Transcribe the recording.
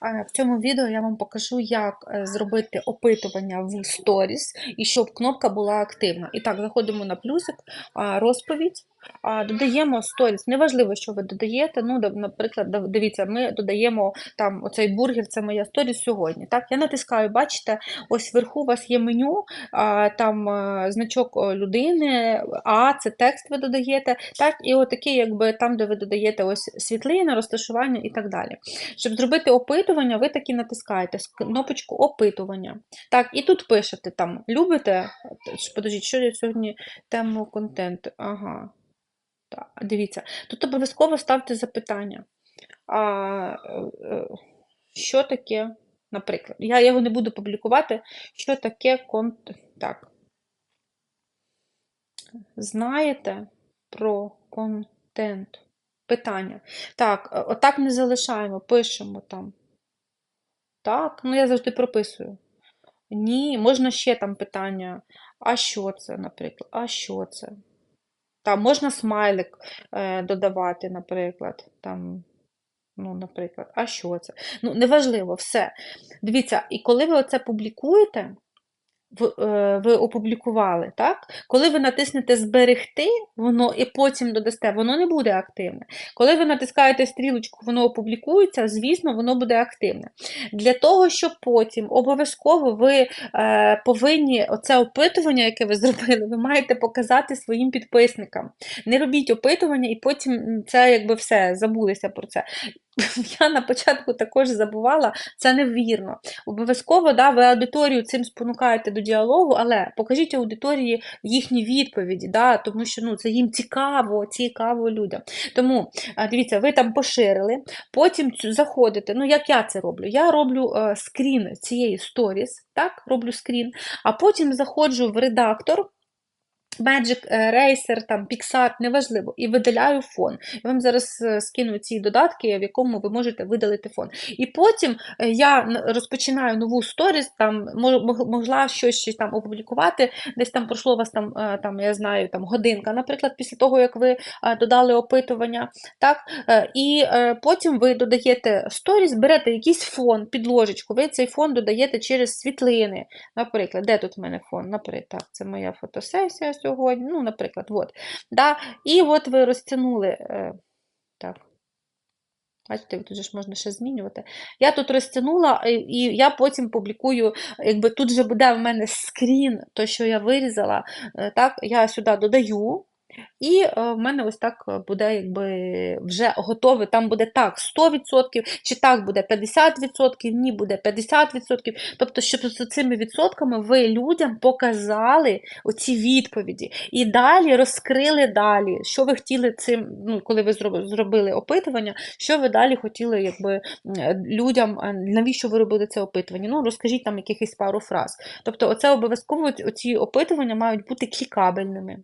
В цьому відео я вам покажу, як е, зробити опитування в Stories і щоб кнопка була активна. І так, заходимо на плюсик, розповідь, додаємо Stories. Неважливо, що ви додаєте. Ну, наприклад, дивіться, ми додаємо там оцей бургер, це моя Stories сьогодні. Так, я натискаю, бачите, ось вверху у вас є меню, там е, значок е, людини, а це текст ви додаєте. Так, і отакий, якби там, де ви додаєте ось світлини, розташування і так далі. Щоб зробити опитування, ви таки натискаєте кнопочку опитування. Так, і тут пишете там, любите. Подождіть, що я сьогодні тему контенту? Ага. Так, дивіться, тут обов'язково ставте запитання. А, е, е, що таке, наприклад, я його не буду публікувати. Що таке контент? Так. Знаєте про контент? Питання. Так, е, отак не залишаємо, пишемо там. Так, ну я завжди прописую. Ні, можна ще там питання. А що це, наприклад? А що це? Там можна смайлик е, додавати, наприклад. Там, ну, наприклад, а що це? Ну, неважливо, все. Дивіться, і коли ви оце публікуєте, ви опублікували, так? Коли ви натиснете Зберегти, воно і потім додасте, воно не буде активне. Коли ви натискаєте стрілочку, воно опублікується, звісно, воно буде активне. Для того, щоб потім обов'язково ви е, повинні оце опитування, яке ви зробили, ви маєте показати своїм підписникам. Не робіть опитування і потім це якби все, забулися про це. Я на початку також забувала, це невірно. Обов'язково да, ви аудиторію цим спонукаєте до діалогу, але покажіть аудиторії їхні відповіді, да, тому що ну, це їм цікаво, цікаво людям. Тому дивіться, ви там поширили, потім заходите. Ну, як я це роблю? Я роблю е, скрін цієї сторіс, так, роблю скрін, а потім заходжу в редактор. Magic е, Racer, там, Pixar, неважливо, і видаляю фон. Я вам зараз е, скину ці додатки, в якому ви можете видалити фон. І потім е, я розпочинаю нову сторіс, там могла щось ще там опублікувати, десь там пройшло у вас там, там, я знаю, там годинка, наприклад, після того, як ви додали опитування. Так? І потім ви додаєте сторіс, берете якийсь фон, підложечку, ви цей фон додаєте через світлини. Наприклад, де тут в мене фон? Наприклад, так, це моя фотосесія сьогодні. Ну, наприклад, от. Да? І от ви розтягнули. Е, так. Бачите, тут же ж можна ще змінювати. Я тут розтягнула, і, і я потім публікую, якби тут же буде в мене скрін, то, що я вирізала. е, Так, я сюди додаю. І е, в мене ось так е, буде якби вже готове. Там буде так 100%, чи так буде 50%, ні, буде 50%. Тобто, щоб з цими відсотками ви людям показали оці відповіді. І далі розкрили далі, що ви хотіли цим, ну, коли ви зробили опитування, що ви далі хотіли якби, людям, е, навіщо ви робили це опитування? Ну, розкажіть там якихось пару фраз. Тобто, оце обов'язково ці опитування мають бути клікабельними.